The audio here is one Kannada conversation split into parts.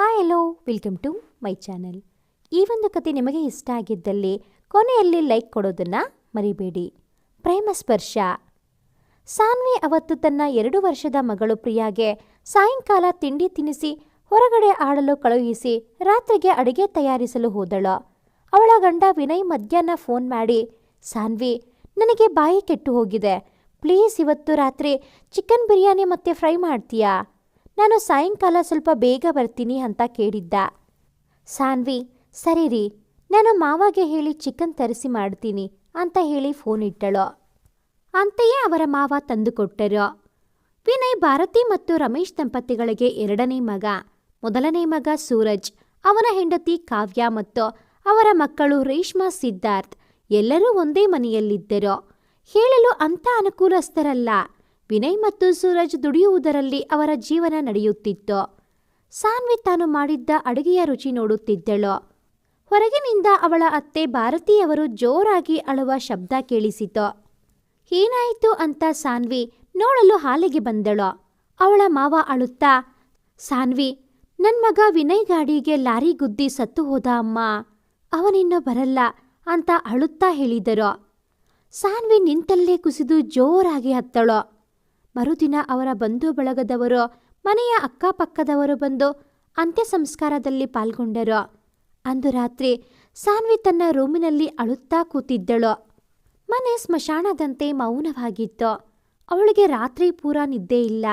Hi hello welcome to my channel ಈ ಒಂದು ಕತೆ ನಿಮಗೆ ಇಷ್ಟ ಆಗಿದ್ದಲ್ಲಿ ಕೊನೆಯಲ್ಲಿ ಲೈಕ್ ಕೊಡೋದನ್ನು ಮರಿಬೇಡಿ. ಪ್ರೇಮ ಸ್ಪರ್ಶ. ಸಾನ್ವಿ ಅವತ್ತು ತನ್ನ ಎರಡು ವರ್ಷದ ಮಗಳು ಪ್ರಿಯಾಗೆ ಸಾಯಂಕಾಲ ತಿಂಡಿ ತಿನಿಸಿ ಹೊರಗಡೆ ಆಡಲು ಕಳುಹಿಸಿ ರಾತ್ರಿಗೆ ಅಡುಗೆ ತಯಾರಿಸಲು ಹೋದಳು. ಅವಳ ಗಂಡ ವಿನಯ್ ಮಧ್ಯಾಹ್ನ ಫೋನ್ ಮಾಡಿ, ಸಾನ್ವಿ, ನನಗೆ ಬಾಯಿ ಕೆಟ್ಟು ಹೋಗಿದೆ. ಪ್ಲೀಸ್ ಇವತ್ತು ರಾತ್ರಿ ಚಿಕನ್ ಬಿರಿಯಾನಿ ಮತ್ತೆ ಫ್ರೈ ಮಾಡ್ತೀಯಾ? ನಾನು ಸಾಯಂಕಾಲ ಸ್ವಲ್ಪ ಬೇಗ ಬರ್ತೀನಿ ಅಂತ ಕೇಳಿದ್ದ. ಸಾನ್ವಿ, ಸರಿ ರೀ, ನಾನು ಮಾವಾಗೆ ಹೇಳಿ ಚಿಕನ್ ತರಿಸಿ ಮಾಡ್ತೀನಿ ಅಂತ ಹೇಳಿ ಫೋನ್ ಇಟ್ಟಳು. ಅಂತೆಯೇ ಅವರ ಮಾವ ತಂದುಕೊಟ್ಟರು. ವಿನಯ್ ಭಾರತಿ ಮತ್ತು ರಮೇಶ್ ದಂಪತಿಗಳಿಗೆ ಎರಡನೇ ಮಗ, ಮೊದಲನೇ ಮಗ ಸೂರಜ್, ಅವನ ಹೆಂಡತಿ ಕಾವ್ಯ ಮತ್ತು ಅವರ ಮಕ್ಕಳು ರೇಷ್ಮಾ ಸಿದ್ಧಾರ್ಥ್ ಎಲ್ಲರೂ ಒಂದೇ ಮನೆಯಲ್ಲಿದ್ದರು. ಹೇಳಲು ಅಂಥ ಅನುಕೂಲಸ್ಥರಲ್ಲ. ವಿನಯ್ ಮತ್ತು ಸೂರಜ್ ದುಡಿಯುವುದರಲ್ಲಿ ಅವರ ಜೀವನ ನಡೆಯುತ್ತಿತ್ತು. ಸಾನ್ವಿ ತಾನು ಮಾಡಿದ್ದ ಅಡುಗೆಯ ರುಚಿ ನೋಡುತ್ತಿದ್ದಳು. ಹೊರಗಿನಿಂದ ಅವಳ ಅತ್ತೆ ಭಾರತಿಯವರು ಜೋರಾಗಿ ಅಳುವ ಶಬ್ದ ಕೇಳಿಸಿತು. ಏನಾಯಿತು ಅಂತ ಸಾನ್ವಿ ನೋಡಲು ಹಾಲಿಗೆ ಬಂದಳು. ಅವಳ ಮಾವ ಅಳುತ್ತಾ, ಸಾನ್ವಿ, ನನ್ ಮಗ ವಿನಯ್ ಗಾಡಿಗೆ ಲಾರಿ ಗುದ್ದಿ ಸತ್ತು ಹೋದ ಅಮ್ಮ. ಅವನಿನ್ನು ಬರಲ್ಲ ಅಂತ ಅಳುತ್ತಾ ಹೇಳಿದರು. ಸಾನ್ವಿ ನಿಂತಲ್ಲೇ ಕುಸಿದು ಜೋರಾಗಿ ಹತ್ತಳು. ಮರುದಿನ ಅವರ ಬಂಧು ಬಳಗದವರು, ಮನೆಯ ಅಕ್ಕಪಕ್ಕದವರು ಬಂದು ಅಂತ್ಯ ಸಂಸ್ಕಾರದಲ್ಲಿ ಪಾಲ್ಗೊಂಡರು. ಅಂದು ರಾತ್ರಿ ಸಾನ್ವಿ ತನ್ನ ರೂಮಿನಲ್ಲಿ ಅಳುತ್ತಾ ಕೂತಿದ್ದಳು. ಮನೆ ಸ್ಮಶಾನದಂತೆ ಮೌನವಾಗಿತ್ತು. ಅವಳಿಗೆ ರಾತ್ರಿ ಪೂರ ನಿದ್ದೆ ಇಲ್ಲ.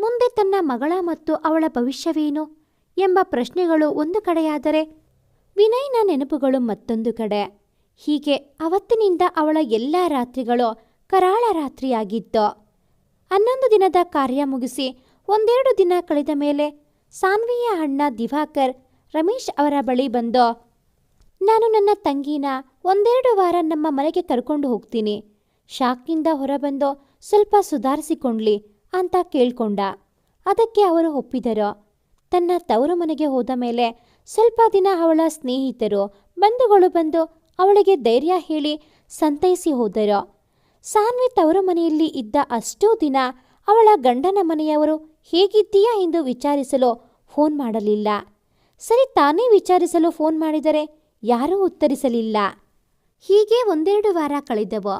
ಮುಂದೆ ತನ್ನ ಮಗಳ ಮತ್ತು ಅವಳ ಭವಿಷ್ಯವೇನು ಎಂಬ ಪ್ರಶ್ನೆಗಳು ಒಂದು ಕಡೆಯಾದರೆ ವಿನಯ್ನ ನೆನಪುಗಳು ಮತ್ತೊಂದು ಕಡೆ. ಹೀಗೆ ಅವತ್ತಿನಿಂದ ಅವಳ ಎಲ್ಲ ರಾತ್ರಿಗಳು ಕರಾಳ ರಾತ್ರಿಯಾಗಿತ್ತು. ಹನ್ನೊಂದು ದಿನದ ಕಾರ್ಯ ಮುಗಿಸಿ ಒಂದೆರಡು ದಿನ ಕಳೆದ ಮೇಲೆ ಸಾನ್ವಿಯ ಅಣ್ಣ ದಿವಾಕರ್ ರಮೇಶ್ ಅವರ ಬಳಿ ಬಂದು, ನಾನು ನನ್ನ ತಂಗಿನ ಒಂದೆರಡು ವಾರ ನಮ್ಮ ಮನೆಗೆ ಕರ್ಕೊಂಡು ಹೋಗ್ತೀನಿ. ಶಾಕ್ನಿಂದ ಹೊರಬಂದು ಸ್ವಲ್ಪ ಸುಧಾರಿಸಿಕೊಂಡ್ಲಿ ಅಂತ ಕೇಳ್ಕೊಂಡ. ಅದಕ್ಕೆ ಅವರು ಒಪ್ಪಿದರು. ತನ್ನ ತವರು ಮನೆಗೆ ಹೋದ ಮೇಲೆ ಸ್ವಲ್ಪ ದಿನ ಅವಳ ಸ್ನೇಹಿತರು ಬಂಧುಗಳು ಬಂದು ಅವಳಿಗೆ ಧೈರ್ಯ ಹೇಳಿ ಸಂತೈಸಿ ಹೋದರು. ಸಾನ್ವಿ ಅವರ ಮನೆಯಲ್ಲಿ ಇದ್ದ ಅಷ್ಟೂ ದಿನ ಅವಳ ಗಂಡನ ಮನೆಯವರು ಹೇಗಿದ್ದೀಯಾ ಎಂದು ವಿಚಾರಿಸಲು ಫೋನ್ ಮಾಡಲಿಲ್ಲ. ಸರಿ, ತಾನೇ ವಿಚಾರಿಸಲು ಫೋನ್ ಮಾಡಿದರೆ ಯಾರೂ ಉತ್ತರಿಸಲಿಲ್ಲ. ಹೀಗೆ ಒಂದೆರಡು ವಾರ ಕಳೆದವು.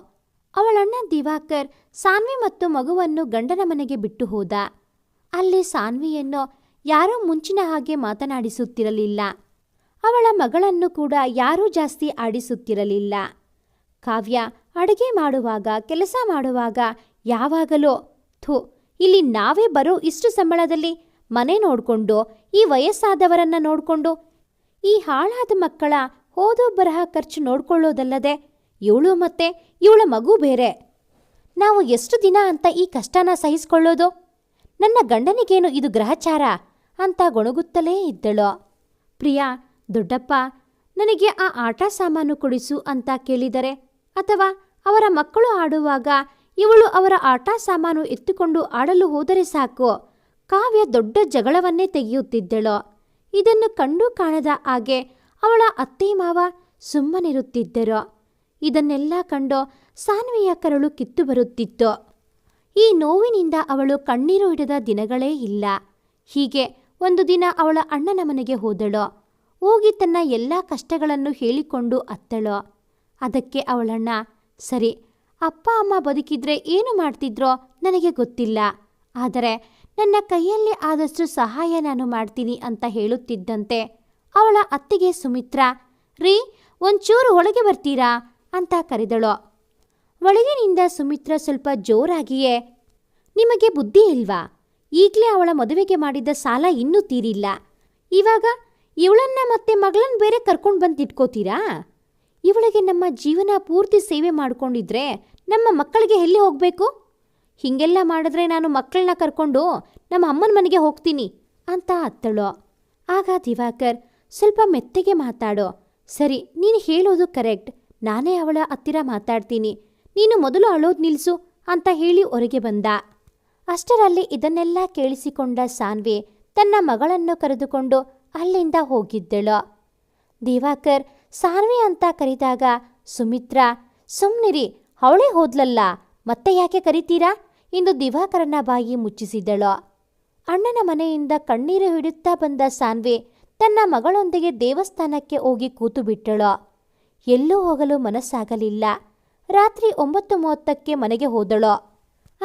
ಅವಳಣ್ಣ ದಿವಾಕರ್ ಸಾನ್ವಿ ಮತ್ತು ಮಗುವನ್ನು ಗಂಡನ ಮನೆಗೆ ಬಿಟ್ಟು ಹೋದ. ಅಲ್ಲಿ ಸಾನ್ವಿಯನ್ನು ಯಾರೂ ಮುಂಚಿನ ಹಾಗೆ ಮಾತನಾಡಿಸುತ್ತಿರಲಿಲ್ಲ. ಅವಳ ಮಗಳನ್ನು ಕೂಡ ಯಾರೂ ಜಾಸ್ತಿ ಆಡಿಸುತ್ತಿರಲಿಲ್ಲ. ಕಾವ್ಯ ಅಡುಗೆ ಮಾಡುವಾಗ, ಕೆಲಸ ಮಾಡುವಾಗ ಯಾವಾಗಲೂ, ಥು, ಇಲ್ಲಿ ನಾವೇ ಬರೋ ಇಷ್ಟು ಸಂಬಳದಲ್ಲಿ ಮನೆ ನೋಡಿಕೊಂಡು, ಈ ವಯಸ್ಸಾದವರನ್ನ ನೋಡಿಕೊಂಡು, ಈ ಹಾಳಾದ ಮಕ್ಕಳ ಓದೋ ಬರಹ ಖರ್ಚು ನೋಡ್ಕೊಳ್ಳೋದಲ್ಲದೆ ಇವಳು ಮತ್ತೆ ಇವಳ ಮಗು ಬೇರೆ. ನಾವು ಎಷ್ಟು ದಿನ ಅಂತ ಈ ಕಷ್ಟನ ಸಹಿಸ್ಕೊಳ್ಳೋದು? ನನ್ನ ಗಂಡನಿಗೇನು ಇದು ಗ್ರಹಚಾರ ಅಂತ ಗೊಣಗುತ್ತಲೇ ಇದ್ದಳು. ಪ್ರಿಯಾ, ದೊಡ್ಡಪ್ಪ, ನನಗೆ ಆ ಆಟ ಸಾಮಾನು ಕೊಡಿಸು ಅಂತ ಕೇಳಿದರೆ ಅಥವಾ ಅವರ ಮಕ್ಕಳು ಆಡುವಾಗ ಇವಳು ಅವರ ಆಟ ಸಾಮಾನು ಎತ್ತುಕೊಂಡು ಆಡಲು ಹೋದರೆ ಸಾಕು. ಕಾವ್ಯ ದೊಡ್ಡ ಜಗಳವನ್ನೇ ತೆಗೆಯುತ್ತಿದ್ದಳು. ಇದನ್ನು ಕಂಡು ಕಾಣದ ಹಾಗೆ ಅವಳ ಅತ್ತೆ ಮಾವ ಸುಮ್ಮನಿರುತ್ತಿದ್ದರು. ಇದನ್ನೆಲ್ಲ ಕಂಡು ಸಾನ್ವಿಯ ಕರಳು ಕಿತ್ತು ಬರುತ್ತಿತ್ತು. ಈ ನೋವಿನಿಂದ ಅವಳು ಕಣ್ಣೀರು ಹಿಡಿದ ದಿನಗಳೇ ಇಲ್ಲ. ಹೀಗೆ ಒಂದು ದಿನ ಅವಳ ಅಣ್ಣನ ಮನೆಗೆ ಹೋದಳು. ಹೋಗಿ ತನ್ನ ಎಲ್ಲ ಕಷ್ಟಗಳನ್ನು ಹೇಳಿಕೊಂಡು ಅತ್ತಳು. ಅದಕ್ಕೆ ಅವಳಣ್ಣ ಸರಿ, ಅಪ್ಪ, ಅಮ್ಮ ಬದುಕಿದ್ರೆ ಏನು ಮಾಡ್ತಿದ್ರೋ ನನಗೆ ಗೊತ್ತಿಲ್ಲ. ಆದರೆ ನನ್ನ ಕೈಯಲ್ಲಿ ಆದಷ್ಟು ಸಹಾಯ ನಾನು ಮಾಡ್ತೀನಿ ಅಂತ ಹೇಳುತ್ತಿದ್ದಂತೆ ಅವಳ ಅತ್ತಿಗೆ ಸುಮಿತ್ರ, ರೀ, ಒಂಚೂರು ಒಳಗೆ ಬರ್ತೀರಾ? ಅಂತ ಕರೆದಳು. ಒಳಗಿನಿಂದ ಸುಮಿತ್ರ ಸ್ವಲ್ಪ ಜೋರಾಗಿಯೇ, ನಿಮಗೆ ಬುದ್ಧಿ ಇಲ್ವಾ? ಈಗಲೇ ಅವಳ ಮದುವೆಗೆ ಮಾಡಿದ್ದ ಸಾಲ ಇನ್ನೂ ತೀರಿಲ್ಲ. ಇವಾಗ ಇವಳನ್ನ ಮತ್ತೆ ಮಗಳನ್ನ ಬೇರೆ ಕರ್ಕೊಂಡು ಬಂದು ಇಟ್ಕೋತೀರಾ ಇವಳಿಗೆ ನಮ್ಮ ಜೀವನ ಪೂರ್ತಿ ಸೇವೆ ಮಾಡ್ಕೊಂಡಿದ್ರೆ ನಮ್ಮ ಮಕ್ಕಳಿಗೆ ಎಲ್ಲಿ ಹೋಗಬೇಕು? ಹಿಂಗೆಲ್ಲ ಮಾಡಿದ್ರೆ ನಾನು ಮಕ್ಕಳನ್ನ ಕರ್ಕೊಂಡು ನಮ್ಮ ಅಮ್ಮನ ಮನೆಗೆ ಹೋಗ್ತೀನಿ ಅಂತ ಅತ್ತಳು. ಆಗ ದಿವಾಕರ್ ಸ್ವಲ್ಪ ಮೆತ್ತಗೆ ಮಾತಾಡೋ. ಸರಿ, ನೀನು ಹೇಳೋದು ಕರೆಕ್ಟ್. ನಾನೇ ಅವಳ ಹತ್ತಿರ ಮಾತಾಡ್ತೀನಿ. ನೀನು ಮೊದಲು ಅಳೋದು ನಿಲ್ಲಿಸು ಅಂತ ಹೇಳಿ ಹೊರಗೆ ಬಂದ. ಅಷ್ಟರಲ್ಲಿ ಇದನ್ನೆಲ್ಲ ಕೇಳಿಸಿಕೊಂಡ ಸಾನ್ವಿ ತನ್ನ ಮಗಳನ್ನು ಕರೆದುಕೊಂಡು ಅಲ್ಲಿಂದ ಹೋಗಿದ್ದಳು. ದಿವಾಕರ್, ಸಾನ್ವಿ ಅಂತ ಕರೆದಾಗ ಸುಮಿತ್ರ, ಸುಮ್ನಿರಿ, ಅವಳೇ ಹೋದ್ಲಲ್ಲ, ಮತ್ತೆ ಯಾಕೆ ಕರಿತೀರಾ? ಎಂದು ದಿವಾಕರನ ಬಾಯಿ ಮುಚ್ಚಿಸಿದಳು ಅಣ್ಣನ ಮನೆಯಿಂದ ಕಣ್ಣೀರು ಹಿಡಿಯುತ್ತಾ ಬಂದ ಸಾನ್ವಿ ತನ್ನ ಮಗಳೊಂದಿಗೆ ದೇವಸ್ಥಾನಕ್ಕೆ ಹೋಗಿ ಕೂತು ಬಿಟ್ಟಳು. ಎಲ್ಲೂ ಹೋಗಲು ಮನಸ್ಸಾಗಲಿಲ್ಲ. ರಾತ್ರಿ ಒಂಬತ್ತು ಮೂವತ್ತಕ್ಕೆ ಮನೆಗೆ ಹೋದಳು.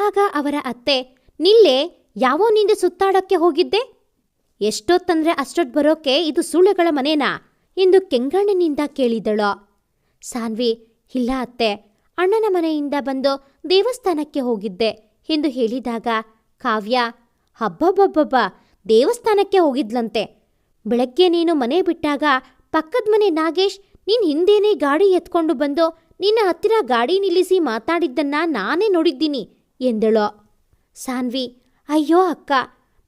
ಆಗ ಅವರ ಅತ್ತೆ, ನಿಲ್ಲೆ, ಯಾವೋ ನಿಂದೆ ಸುತ್ತಾಡೋಕ್ಕೆ ಹೋಗಿದ್ದೆ? ಎಷ್ಟೊತ್ತಂದ್ರೆ ಅಷ್ಟೊತ್ತು ಬರೋಕೆ ಇದು ಸೂಳೆಗಳ ಮನೇನಾ? ಎಂದು ಕೆಂಗಣ್ಣನಿಂದ ಕೇಳಿದಳು. ಸಾನ್ವಿ, ಇಲ್ಲ ಅತ್ತೆ. ಅಣ್ಣನ ಮನೆಯಿಂದ ಬಂದು ದೇವಸ್ಥಾನಕ್ಕೆ ಹೋಗಿದ್ದೆ ಎಂದು ಹೇಳಿದಾಗ, ಕಾವ್ಯ ಹಬ್ಬಬ್ಬಬ್ಬಬ್ಬ ದೇವಸ್ಥಾನಕ್ಕೆ ಹೋಗಿದ್ಲಂತೆ. ಬೆಳಗ್ಗೆ ನೀನು ಮನೆ ಬಿಟ್ಟಾಗ ಪಕ್ಕದ ಮನೆ ನಾಗೇಶ್ ನಿನ್ನ ಹಿಂದೇನೆ ಗಾಡಿ ಎತ್ಕೊಂಡು ಬಂದು ನಿನ್ನ ಹತ್ತಿರ ಗಾಡಿ ನಿಲ್ಲಿಸಿ ಮಾತಾಡಿದ್ದನ್ನ ನಾನೇ ನೋಡಿದ್ದೀನಿ ಎಂದಳು. ಸಾನ್ವಿ, ಅಯ್ಯೋ ಅಕ್ಕ,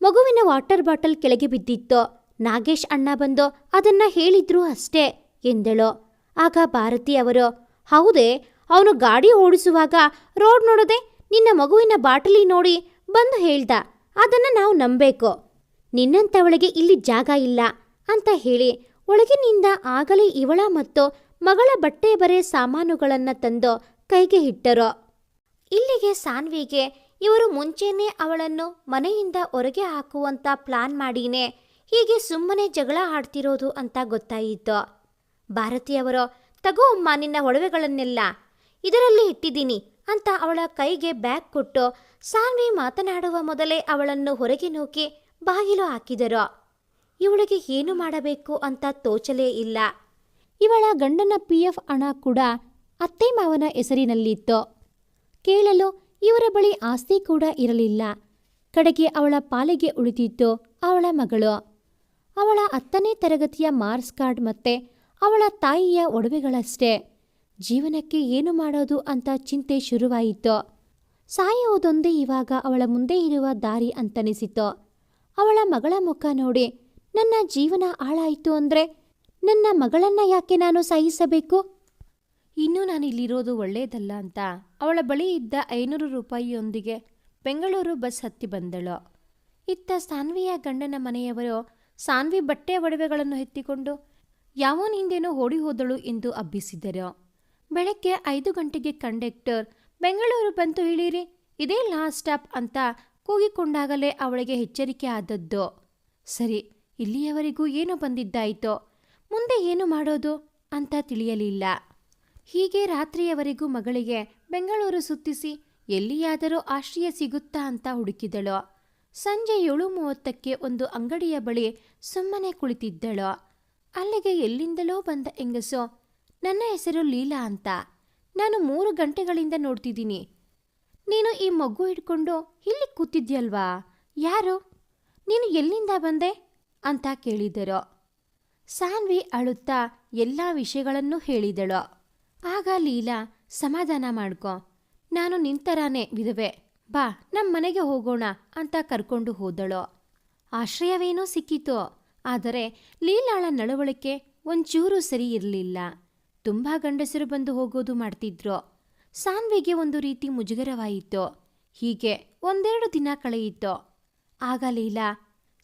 ಮಗುವಿನ ವಾಟರ್ ಬಾಟಲ್ ಕೆಳಗೆ ಬಿದ್ದಿತ್ತು. ನಾಗೇಶ್ ಅಣ್ಣ ಬಂದು ಅದನ್ನ ಹೇಳಿದ್ರು ಅಷ್ಟೇ ಎಂದಳು. ಆಗ ಭಾರತಿ ಅವರು, ಹೌದೇ, ಅವನು ಗಾಡಿ ಓಡಿಸುವಾಗ ರೋಡ್ ನೋಡದೆ ನಿನ್ನ ಮಗುವಿನ ಬಾಟಲಿ ನೋಡಿ ಬಂದು ಹೇಳ್ದ. ಅದನ್ನ ನಾವು ನಂಬೇಕು ನಿನ್ನಂಥವಳಿಗೆ ಇಲ್ಲಿ ಜಾಗ ಇಲ್ಲ ಅಂತ ಹೇಳಿ ಒಳಗಿನಿಂದ ಆಗಲೇ ಇವಳ ಮತ್ತು ಮಗಳ ಬಟ್ಟೆ ಬರೆ ಸಾಮಾನುಗಳನ್ನ ತಂದು ಕೈಗೆ ಇಟ್ಟರು. ಇಲ್ಲಿಗೆ ಸಾನ್ವಿಗೆ, ಇವರು ಮುಂಚೆನೇ ಅವಳನ್ನು ಮನೆಯಿಂದ ಹೊರಗೆ ಹಾಕುವಂತ ಪ್ಲಾನ್ ಮಾಡಿನೇ. ಹೀಗೆ ಸುಮ್ಮನೆ ಜಗಳ ಆಡ್ತಿರೋದು ಅಂತ ಗೊತ್ತಾಯಿತು. ಭಾರತಿಯವರು, ತಗೋ ಅಮ್ಮ, ನಿನ್ನ ಒಡವೆಗಳನ್ನೆಲ್ಲ ಇದರಲ್ಲಿ ಇಟ್ಟಿದ್ದೀನಿ ಅಂತ ಅವಳ ಕೈಗೆ ಬ್ಯಾಗ್ ಕೊಟ್ಟು ಸಾನ್ವಿ ಮಾತನಾಡುವ ಮೊದಲೇ ಅವಳನ್ನು ಹೊರಗೆ ನೂಕಿ ಬಾಗಿಲು ಹಾಕಿದರು. ಇವಳಿಗೆ ಏನು ಮಾಡಬೇಕು ಅಂತ ತೋಚಲೇ ಇಲ್ಲ. ಇವಳ ಗಂಡನ ಪಿ ಎಫ್ ಹಣ ಕೂಡ ಅತ್ತೆ ಮಾವನ ಹೆಸರಿನಲ್ಲಿತ್ತು. ಕೇಳಲು ಇವರ ಬಳಿ ಆಸ್ತಿ ಕೂಡ ಇರಲಿಲ್ಲ. ಕಡೆಗೆ ಅವಳ ಪಾಲಿಗೆ ಉಳಿದಿತ್ತು ಅವಳ ಮಗಳು. ಅವಳ ಹತ್ತನೇ ತರಗತಿಯ ಮಾರ್ಕ್ಸ್ ಕಾರ್ಡ್ ಮತ್ತೆ ಅವಳ ತಾಯಿಯ ಒಡವೆಗಳಷ್ಟೇ. ಜೀವನಕ್ಕೆ ಏನು ಮಾಡೋದು ಅಂತ ಚಿಂತೆ ಶುರುವಾಯಿತು. ಸಾಯುವುದೊಂದೇ ಇವಾಗ ಅವಳ ಮುಂದೆ ಇರುವ ದಾರಿ ಅಂತನಿಸಿತು. ಅವಳ ಮಗಳ ಮುಖ ನೋಡಿ ನನ್ನ ಜೀವನ ಹಾಳಾಯಿತು ಅಂದ್ರೆ ನನ್ನ ಮಗಳನ್ನ ಯಾಕೆ ನಾನು ಸಾಯಿಸಬೇಕು? ಇನ್ನೂ ನಾನಿಲ್ಲಿರೋದು ಒಳ್ಳೆಯದಲ್ಲ ಅಂತ ಅವಳ ಬಳಿ ಇದ್ದ ಐನೂರು ರೂಪಾಯಿಯೊಂದಿಗೆ ಬೆಂಗಳೂರು ಬಸ್ ಹತ್ತಿ ಬಂದಳು. ಇತ್ತ ಸಾನ್ವಿಯ ಗಂಡನ ಮನೆಯವರು ಸಾನ್ವಿ ಬಟ್ಟೆ ಒಡವೆಗಳನ್ನು ಎತ್ತಿಕೊಂಡು, ಯಾವನ ಹಿಂದೇನೋ ಓಡಿ ಹೋದಳು ಎಂದು ಅಬ್ಬಿಸಿದರು ಬೆಳಗ್ಗೆ ಐದು ಗಂಟೆಗೆ ಕಂಡಕ್ಟರ್, ಬೆಂಗಳೂರು ಬಂತು ಇಳೀರಿ, ಇದೇ ಲಾಸ್ಟ್ ಸ್ಟಾಪ್ ಅಂತ ಕೂಗಿಕೊಂಡಾಗಲೇ ಅವಳಿಗೆ ಎಚ್ಚರಿಕೆ ಆದದ್ದು. ಸರಿ, ಇಲ್ಲಿಯವರೆಗೂ ಏನು ಬಂದಿದ್ದಾಯಿತೋ, ಮುಂದೆ ಏನು ಮಾಡೋದು? ಅಂತ ತಿಳಿಯಲಿಲ್ಲ. ಹೀಗೆ ರಾತ್ರಿಯವರೆಗೂ ಮಗಳಿಗೆ, ಬೆಂಗಳೂರು ಸುತ್ತಿಸಿ, ಎಲ್ಲಿಯಾದರೂ ಆಶ್ರಯ ಸಿಗುತ್ತಾ ಅಂತ ಹುಡುಕಿದಳು. ಸಂಜೆ ಏಳು ಮೂವತ್ತಕ್ಕೆ ಒಂದು ಅಂಗಡಿಯ ಬಳಿ ಸುಮ್ಮನೆ ಕುಳಿತಿದ್ದಳು. ಅಲ್ಲಿಗೆ ಎಲ್ಲಿಂದಲೋ ಬಂದ ಹೆಂಗಸು, ನನ್ನ ಹೆಸರು ಲೀಲಾ ಅಂತ. ನಾನು ಮೂರು ಗಂಟೆಗಳಿಂದ ನೋಡ್ತಿದ್ದೀನಿ. ನೀನು ಈ ಮಗು ಹಿಡ್ಕೊಂಡು ಇಲ್ಲಿ ಕೂತಿದ್ಯಲ್ವಾ? ಯಾರು? ನೀನು ಎಲ್ಲಿಂದ ಬಂದೆ? ಅಂತ ಕೇಳಿದರು. ಸಾನ್ವಿ ಅಳುತ್ತಾ ಎಲ್ಲ ವಿಷಯಗಳನ್ನೂ ಹೇಳಿದಳು. ಆಗ ಲೀಲಾ, ಸಮಾಧಾನ ಮಾಡ್ಕೊ. ನಾನು ನಿಂತರಾನೇ ವಿಧವೆ. ಬಾ ನಮ್ಮ ಮನೆಗೆ ಹೋಗೋಣ ಅಂತ ಕರ್ಕೊಂಡು ಹೋದಳು. ಆಶ್ರಯವೇನೋ ಸಿಕ್ಕಿತು, ಆದರೆ ಲೀಲಾಳ ನಡವಳಿಕೆ ಒಂಚೂರು ಸರಿ ಇರಲಿಲ್ಲ. ತುಂಬ ಗಂಡಸರು ಬಂದು ಹೋಗೋದು ಮಾಡ್ತಿದ್ರು. ಸಾನ್ವಿಗೆ ಒಂದು ರೀತಿ ಮುಜುಗರವಾಯಿತು. ಹೀಗೆ ಒಂದೆರಡು ದಿನ ಕಳೆಯಿತು. ಆಗ ಲೀಲಾ,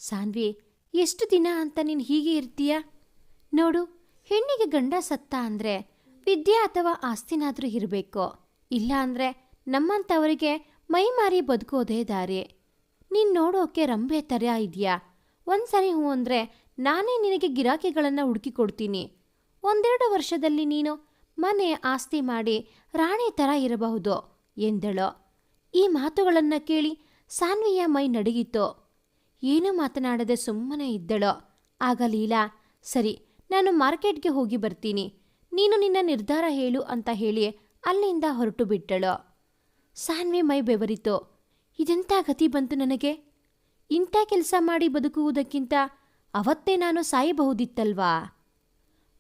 ಸಾನ್ವಿ, ಎಷ್ಟು ದಿನ ಅಂತ ನೀನು ಹೀಗೆ ಇರ್ತೀಯ? ನೋಡು, ಹೆಣ್ಣಿಗೆ ಗಂಡ ಸತ್ತ ಅಂದ್ರೆ ವಿದ್ಯೆ ಅಥವಾ ಆಸ್ತಿನಾದರೂ ಇರಬೇಕು. ಇಲ್ಲ ಅಂದ್ರೆ ನಮ್ಮಂಥವರಿಗೆ ಮೈ ಮಾರಿ ಬದುಕೋದೇ ದಾರಿ. ನೀನ್ ನೋಡೋಕೆ ರಂಬೆ ತರ ಇದೆಯಾ? ಒಂದ್ಸರಿ ಹೂ ಅಂದ್ರೆ ನಾನೇ ನಿನಗೆ ಗಿರಾಕಿಗಳನ್ನ ಹುಡುಕಿ ಕೊಡ್ತೀನಿ. ಒಂದೆರಡು ವರ್ಷದಲ್ಲಿ ನೀನು ಮನೆ ಆಸ್ತಿ ಮಾಡಿ ರಾಣಿ ತರ ಇರಬಹುದು ಎಂದಳು. ಈ ಮಾತುಗಳನ್ನ ಕೇಳಿ ಸಾನ್ವಿಯ ಮೈ ನಡಗಿತ್ತು. ಏನೂ ಮಾತನಾಡದೆ ಸುಮ್ಮನೆ ಇದ್ದಳು. ಆಗ ಲೀಲಾ, ಸರಿ, ನಾನು ಮಾರ್ಕೆಟ್ಗೆ ಹೋಗಿ ಬರ್ತೀನಿ. ನೀನು ನಿನ್ನ ನಿರ್ಧಾರ ಹೇಳು ಅಂತ ಹೇಳಿ ಅಲ್ಲಿಂದ ಹೊರಟು ಬಿಟ್ಟಳು ಸಾನ್ವಿ ಮೈ ಬೆವರಿತು. ಇದೆಂಥ ಗತಿ ಬಂತು ನನಗೆ? ಇಂಥ ಕೆಲಸ ಮಾಡಿ ಬದುಕುವುದಕ್ಕಿಂತ ಅವತ್ತೇ ನಾನು ಸಾಯಬಹುದಿತ್ತಲ್ವಾ?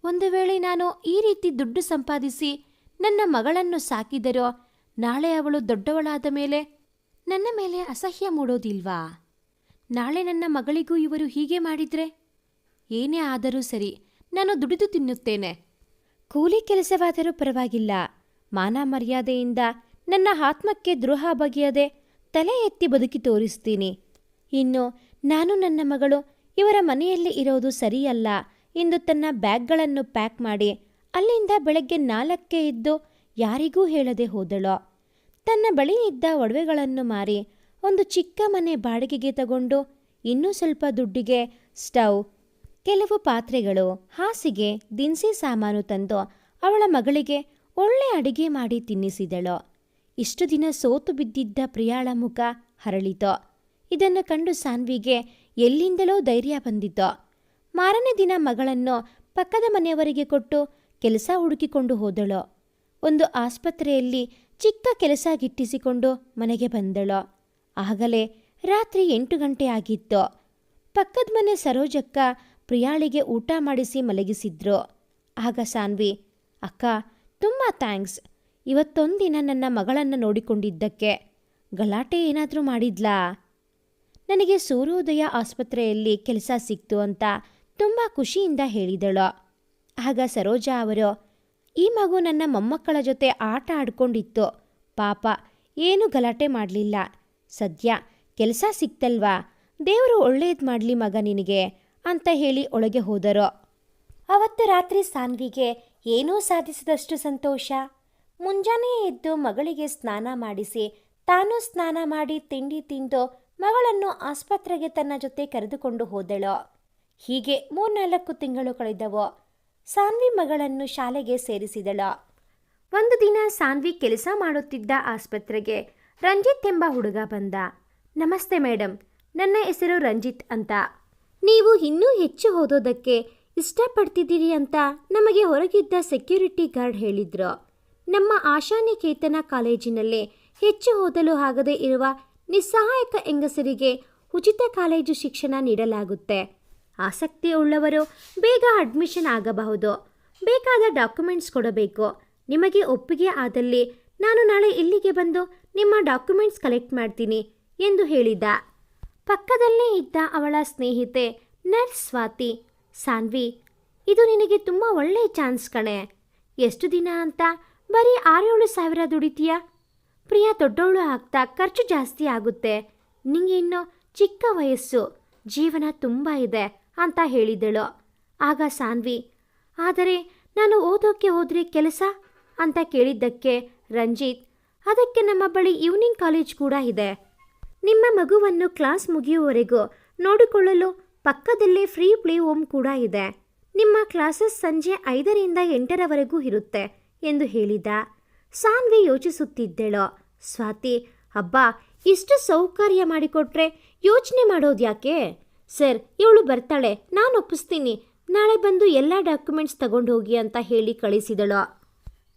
ಒಂದು ವೇಳೆ ನಾನು ಈ ರೀತಿ ದುಡ್ಡು ಸಂಪಾದಿಸಿ ನನ್ನ ಮಗಳನ್ನು ಸಾಕಿದರೋ ನಾಳೆ ಅವಳು ದೊಡ್ಡವಳಾದ ಮೇಲೆ ನನ್ನ ಮೇಲೆ ಅಸಹ್ಯ ಮೂಡೋದಿಲ್ವಾ? ನಾಳೆ ನನ್ನ ಮಗಳಿಗೂ ಇವರು ಹೀಗೆ ಮಾಡಿದ್ರೆ? ಏನೇ ಆದರೂ ಸರಿ ನಾನು ದುಡಿದು ತಿನ್ನುತ್ತೇನೆ. ಕೂಲಿ ಕೆಲಸವಾದರೂ ಪರವಾಗಿಲ್ಲ. ಮಾನ ಮರ್ಯಾದೆಯಿಂದ ನನ್ನ ಆತ್ಮಕ್ಕೆ ದ್ರೋಹ ಬಗೆಯದೆ ತಲೆ ಎತ್ತಿ ಬದುಕಿ ತೋರಿಸ್ತೀನಿ. ಇನ್ನು ನಾನು ನನ್ನ ಮಗಳು ಇವರ ಮನೆಯಲ್ಲಿ ಇರೋದು ಸರಿಯಲ್ಲ ಎಂದು ತನ್ನ ಬ್ಯಾಗ್ಗಳನ್ನು ಪ್ಯಾಕ್ ಮಾಡಿ ಅಲ್ಲಿಂದ ಬೆಳಗ್ಗೆ ನಾಲ್ಕಕ್ಕೆ ಇದ್ದು ಯಾರಿಗೂ ಹೇಳದೆ ಹೋದಳು. ತನ್ನ ಬಳಿ ಇದ್ದ ಒಡವೆಗಳನ್ನು ಮಾರಿ ಒಂದು ಚಿಕ್ಕ ಮನೆ ಬಾಡಿಗೆಗೆ ತಗೊಂಡು ಇನ್ನೂ ಸ್ವಲ್ಪ ದುಡ್ಡಿಗೆ ಸ್ಟವ್, ಕೆಲವು ಪಾತ್ರೆಗಳು, ಹಾಸಿಗೆ, ದಿನಸಿ ಸಾಮಾನು ತಂದು ಅವಳ ಮಗಳಿಗೆ ಒಳ್ಳೆ ಅಡಿಗೆ ಮಾಡಿ ತಿನ್ನಿಸಿದಳು. ಇಷ್ಟು ದಿನ ಸೋತು ಬಿದ್ದಿದ್ದ ಪ್ರಿಯಾಳ ಮುಖ ಹರಳಿತು. ಇದನ್ನು ಕಂಡು ಸಾನ್ವಿಗೆ ಎಲ್ಲಿಂದಲೋ ಧೈರ್ಯ ಬಂದಿತು ಮಾರನೇ ದಿನ ಮಗಳನ್ನು ಪಕ್ಕದ ಮನೆಯವರಿಗೆ ಕೊಟ್ಟು ಕೆಲಸ ಹುಡುಕಿಕೊಂಡು ಹೋದಳು. ಒಂದು ಆಸ್ಪತ್ರೆಯಲ್ಲಿ ಚಿಕ್ಕ ಕೆಲಸ ಗಿಟ್ಟಿಸಿಕೊಂಡು ಮನೆಗೆ ಬಂದಳು. ಆಗಲೇ ರಾತ್ರಿ ಎಂಟು ಗಂಟೆ ಆಗಿತ್ತು. ಪಕ್ಕದ ಮನೆ ಸರೋಜಕ್ಕ ಪ್ರಿಯಾಳಿಗೆ ಊಟ ಮಾಡಿಸಿ ಮಲಗಿಸಿದ್ರು. ಆಗ ಸಾನ್ವಿ, ಅಕ್ಕ, ತುಂಬ ಥ್ಯಾಂಕ್ಸ್. ಇವತ್ತೊಂದಿನ ನನ್ನ ಮಗಳನ್ನು ನೋಡಿಕೊಂಡಿದ್ದಕ್ಕೆ ಗಲಾಟೆ ಏನಾದರೂ ಮಾಡಿದ್ಲಾ? ನನಗೆ ಸೂರ್ಯೋದಯ ಆಸ್ಪತ್ರೆಯಲ್ಲಿ ಕೆಲಸ ಸಿಕ್ತು ಅಂತ ತುಂಬ ಖುಷಿಯಿಂದ ಹೇಳಿದಳು. ಆಗ ಸರೋಜಾ ಅವರು, ಈ ಮಗು ನನ್ನ ಮೊಮ್ಮಕ್ಕಳ ಜೊತೆ ಆಟ ಆಡ್ಕೊಂಡಿತ್ತು. ಪಾಪ, ಏನು ಗಲಾಟೆ ಮಾಡಲಿಲ್ಲ. ಸದ್ಯ ಕೆಲಸ ಸಿಕ್ತಲ್ವಾ? ದೇವರು ಒಳ್ಳೇದು ಮಾಡಲಿ ಮಗ ನಿನಗೆ ಅಂತ ಹೇಳಿ ಒಳಗೆ ಹೋದರು. ಅವತ್ತು ರಾತ್ರಿ ಸಾನ್ವಿಗೆ ಏನೂ ಸಾಧಿಸಿದಷ್ಟು ಸಂತೋಷ? ಮುಂಜಾನೆ ಎದ್ದು ಮಗಳಿಗೆ ಸ್ನಾನ ಮಾಡಿಸಿ, ತಾನು ಸ್ನಾನ ಮಾಡಿ ತಿಂಡಿ ತಿಂದು ಮಗಳನ್ನು ಆಸ್ಪತ್ರೆಗೆ ತನ್ನ ಜೊತೆ ಕರೆದುಕೊಂಡು ಹೋದಳು. ಹೀಗೆ ಮೂರ್ನಾಲ್ಕು ತಿಂಗಳು ಕಳೆದವು. ಸಾನ್ವಿ ಮಗಳನ್ನು ಶಾಲೆಗೆ ಸೇರಿಸಿದಳು. ಒಂದು ದಿನ ಸಾನ್ವಿ ಕೆಲಸ ಮಾಡುತ್ತಿದ್ದ ಆಸ್ಪತ್ರೆಗೆ ರಂಜಿತ್ ಎಂಬ ಹುಡುಗ ಬಂದ. ನಮಸ್ತೆ ಮೇಡಮ್ ನನ್ನ ಹೆಸರು ರಂಜಿತ್ ಅಂತ. ನೀವು ಇನ್ನೂ ಹೆಚ್ಚು ಓದೋದಕ್ಕೆ ಇಷ್ಟಪಡ್ತಿದ್ದೀರಿ ಅಂತ ನಮಗೆ ಹೊರಗಿದ್ದ ಸೆಕ್ಯೂರಿಟಿ ಗಾರ್ಡ್ ಹೇಳಿದ್ರು. ನಮ್ಮ ಆಶಾನಿಕೇತನ ಕಾಲೇಜಿನಲ್ಲಿ ಹೆಚ್ಚು ಓದಲು ಆಗದೇ ಇರುವ ನಿಸ್ಸಹಾಯಕ ಹೆಂಗಸರಿಗೆ ಉಚಿತ ಕಾಲೇಜು ಶಿಕ್ಷಣ ನೀಡಲಾಗುತ್ತೆ. ಆಸಕ್ತಿ ಉಳ್ಳವರು ಬೇಗ ಅಡ್ಮಿಷನ್ ಆಗಬಹುದು. ಬೇಕಾದ ಡಾಕ್ಯುಮೆಂಟ್ಸ್ ಕೊಡಬೇಕು. ನಿಮಗೆ ಒಪ್ಪಿಗೆ ಆದಲ್ಲಿ ನಾನು ನಾಳೆ ಇಲ್ಲಿಗೆ ಬಂದು ನಿಮ್ಮ ಡಾಕ್ಯುಮೆಂಟ್ಸ್ ಕಲೆಕ್ಟ್ ಮಾಡ್ತೀನಿ ಎಂದು ಹೇಳಿದ. ಪಕ್ಕದಲ್ಲೇ ಇದ್ದ ಅವಳ ಸ್ನೇಹಿತೆ ನರ್ಸ್ ಸ್ವಾತಿ, ಸಾನ್ವಿ, ಇದು ನಿನಗೆ ತುಂಬ ಒಳ್ಳೆಯ ಚಾನ್ಸ್ ಕಣೆ. ಎಷ್ಟು ದಿನ ಅಂತ ಬರೀ ಆರೇಳು ಸಾವಿರ ದುಡಿತೀಯ? ಪ್ರಿಯ ದೊಡ್ಡವಳು ಆಗ್ತಾ ಖರ್ಚು ಜಾಸ್ತಿ ಆಗುತ್ತೆ. ನಿಂಗೆ ಇನ್ನು ಚಿಕ್ಕ ವಯಸ್ಸು. ಜೀವನ ತುಂಬ ಇದೆ ಅಂತ ಹೇಳಿದಳು. ಆಗ ಸಾನ್ವಿ, ಆದರೆ ನಾನು ಓದೋಕ್ಕೆ ಹೋದರೆ ಕೆಲಸ? ಅಂತ ಕೇಳಿದ್ದಕ್ಕೆ ರಂಜಿತ್, ಅದಕ್ಕೆ ನಮ್ಮ ಬಳಿ ಈವ್ನಿಂಗ್ ಕಾಲೇಜ್ ಕೂಡ ಇದೆ. ನಿಮ್ಮ ಮಗುವನ್ನು ಕ್ಲಾಸ್ ಮುಗಿಯುವವರೆಗೂ ನೋಡಿಕೊಳ್ಳಲು ಪಕ್ಕದಲ್ಲೇ ಫ್ರೀ ಪ್ಲೇ ಹೋಮ್ ಕೂಡ ಇದೆ. ನಿಮ್ಮ ಕ್ಲಾಸಸ್ ಸಂಜೆ ಐದರಿಂದ ಎಂಟರವರೆಗೂ ಇರುತ್ತೆ. ಎಂದು ಹೇಳಿದ. ಸಾನ್ವಿ ಯೋಚಿಸುತ್ತಿದ್ದಳು. ಸ್ವಾತಿ, ಅಬ್ಬ, ಇಷ್ಟು ಸೌಕರ್ಯ ಮಾಡಿಕೊಟ್ರೆ ಯೋಚನೆ ಮಾಡೋದ್ಯಾಕೆ ಸರ್, ಇವಳು ಬರ್ತಾಳೆ, ನಾನು ಒಪ್ಪಿಸ್ತೀನಿ. ನಾಳೆ ಬಂದು ಎಲ್ಲ ಡಾಕ್ಯುಮೆಂಟ್ಸ್ ತಗೊಂಡು ಹೋಗಿ ಅಂತ ಹೇಳಿ ಕಳಿಸಿದಳು.